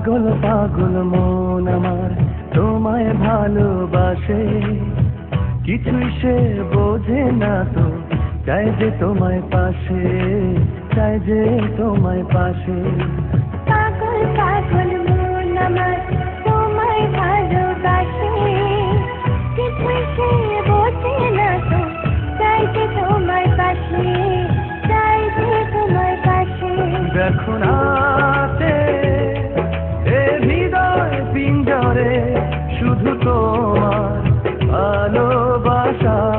পাগল পাগল মন আমার তোমায় ভালোবাসে। কিছুই সে বোঝে না তো চাই যে তোমায় পাশে চাই যে তোমায় পাশে। পাগল পাগল মন আমার তোমায় ভালোবাসে। কিছুই সে বোঝে না তো চাই যে তোমার পাশে চাই যে তোমার পাশে। দেখো না। পিঞ্জরে শুধু তোমার ভালোবাসা।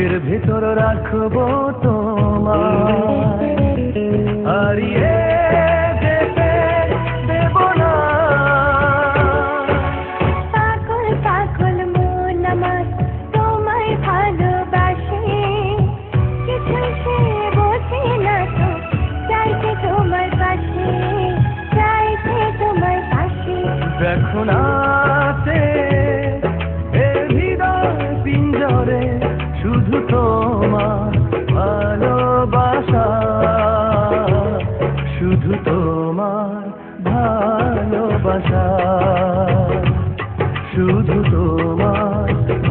বুকের ভেতর রাখব তোমার হারিয়ে তোমার ভালোবাসা। শুধু তোমার ভালোবাসা। শুধু তোমার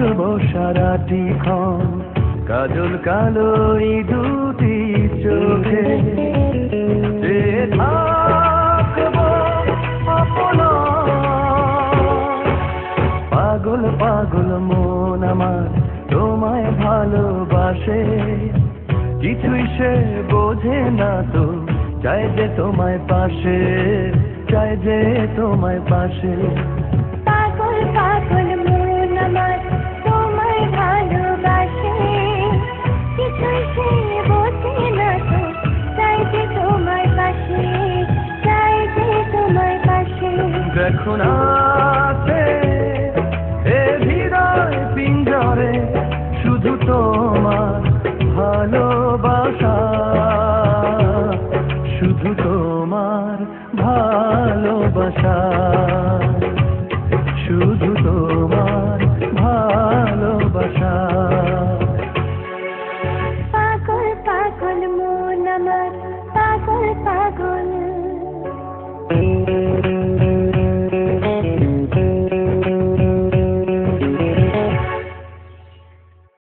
ভাসব সারাটি ক্ষণ। কাজল কালো দুটি চোখে। পাগল পাগল মন আমার তোমায় ভালোবাসে। কিছুই সে বোঝে না তো চাই যে তোমায় পাশে চাই যে তোমায় পাশে। তোমার ভালোবাসা। শুধু তোমার ভালোবাসা।